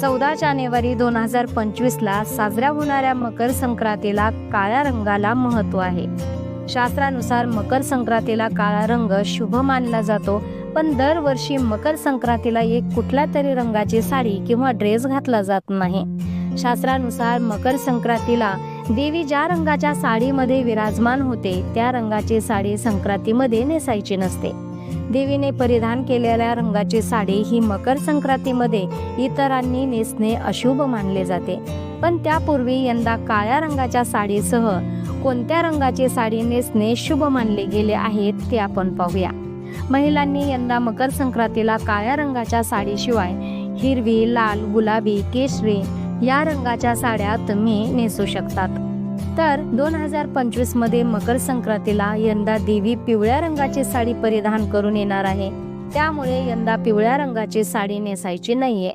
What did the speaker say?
चौदा जानेवारी दोन हजार पंचवीसला साजऱ्या होणाऱ्या मकर संक्रांतीला काळ्या रंगाला महत्त्व आहे. शास्त्रानुसार मकर संक्रांतीला काळा रंग शुभ मानला जातो पण दरवर्षी मकर संक्रांतीला एक कुठल्या तरी रंगाची साडी किंवा ड्रेस घातला जात नाही. शास्त्रानुसार मकर संक्रांतीला देवी ज्या रंगाच्या साडीमध्ये विराजमान होते त्या रंगाची साडी संक्रांतीमध्ये नेसायची नसते. देवीने परिधान केलेल्या रंगाची साडी ही मकर संक्रांतीमध्ये इतरांनी नेसणे अशुभ मानले जाते. पण त्यापूर्वी यंदा काळ्या रंगाच्या साडीसह कोणत्या रंगाची साडी नेसणे शुभ मानले गेले आहेत ते आपण पाहूया. महिलांनी यंदा मकर संक्रांतीला काळ्या रंगाच्या साडीशिवाय हिरवी लाल गुलाबी केशरी या रंगाच्या साड्या तुम्ही नेसू शकतात. तर दोन हजार पंचवीसमध्ये मकर संक्रांतीला यंदा देवी पिवळ्या रंगाची साडी परिधान करून येणार आहे. त्यामुळे यंदा पिवळ्या रंगाची साडी नेसायची नाहीये.